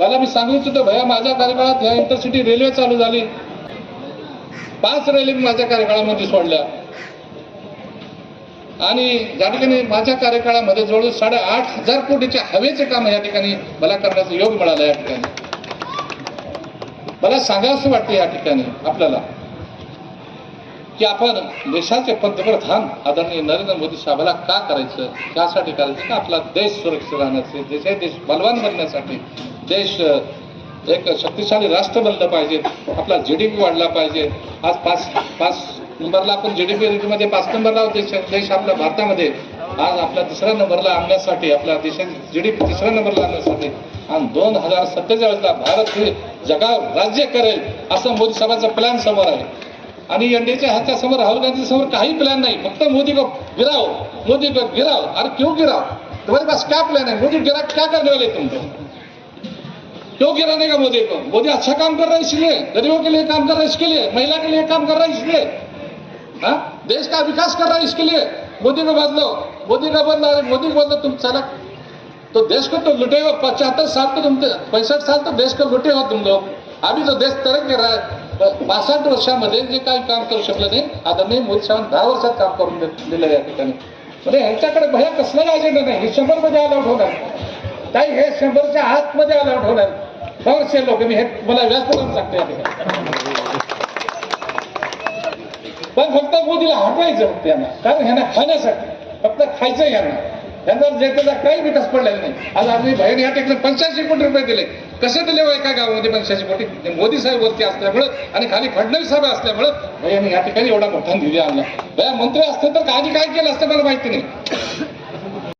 मला मी सांगितलं होतं भैया माझ्या कार्यकाळात ह्या इंटरसिटी रेल्वे चालू झाली. पाच रेल्वे माझ्या कार्यकाळामध्ये सोडल्या. आणि या ठिकाणी माझ्या कार्यकाळामध्ये जवळ साडेआठ हजार कोटीचे हवेचे काम या ठिकाणी मला करण्याचा योग मिळाला या ठिकाणी. मला सांगावंसं वाटतं या ठिकाणी आपल्याला की आपण देशाचे पंतप्रधान आदरणीय नरेंद्र मोदी साहेबाला का करायचं? त्यासाठी करायचं का? आपला देश सुरक्षित राहण्याचे देश देश बलवान बनण्यासाठी देश एक शक्तिशाली राष्ट्र बनलं पाहिजे. आपला जी डी पी वाढला पाहिजे. आज पाच पाच नंबरला आपण जी डी पी रेटमध्ये पाच नंबरला आहोत देश देश आपल्या भारतामध्ये. आज आपल्या तिसऱ्या नंबरला आणण्यासाठी आपल्या देशाची जी डी पी तिसऱ्या नंबरला आणण्यासाठी. आणि दोन हजार सत्तेचाळीसला भारत हे जगावर राज्य करेल असं मोदी साहेबांचा प्लॅन समोर आहे. आणि एनडीएच्या ह्याच्या समोर राहुल गांधी समोर काही प्लॅन नाही. फक्त मोदी को गिराव. मोदी को गिराव. अरे क्यों गिराव? तुम्हारे पास क्या प्लॅन आहे? मोदी गिराव क्या करने वाले तुमचं? लोग क्यों गिराने का मोदी को मोदी अच्छा काम कर रहा है इसलिए गरीबों के लिए काम कर रहा है इसके लिए महिला के लिए काम कर रहा है इसलिए। हाँ? देश का विकास कर रहा है इसके लिए। मोदी को बदलो मोदी का बदला मोदी को बदलो तुम चालक। तो देश को तो लुटे हो पचहत्तर साल तो तुम पैंसठ साल तो देश को लुटे हो तुम लोग। अभी तो देश तरक्की कर रहा है। बासष्ट वर्षामध्ये जे काही काम करू शकलं नाही आदरणीय मोदी साहेबांनी दहा वर्षात काम करून दे- दिलं या ठिकाणी. म्हणजे ह्यांच्याकडे भया कसलाही अजेंडा नाही. हे शंभरमध्ये अलाउट होणार. ताई हे शंभरच्या आतमध्ये अलाउट होणार. बरेचसे लोक मी हे मला व्यासपीठावर सांगतो या ठिकाणी पण फक्त मोदीला हटवायचं फक्त यांना. कारण ह्यांना खाण्यासाठी फक्त खायचं यांना. त्यांचा जे त्याचा काही विकास पडलेला नाही. आज आम्ही बहीण या ठिकाणी पंच्याऐंशी कोटी रुपये दिले. कसे दिले हो एका गावामध्ये पंच्याऐंशी कोटी? मोदी साहेब वरती असल्यामुळं आणि खाली फडणवीस साहेब असल्यामुळं भैयाने या ठिकाणी एवढा मोठा निधी आणला. भैया मंत्री असते तर आधी काय केलं असतं मला माहिती नाही.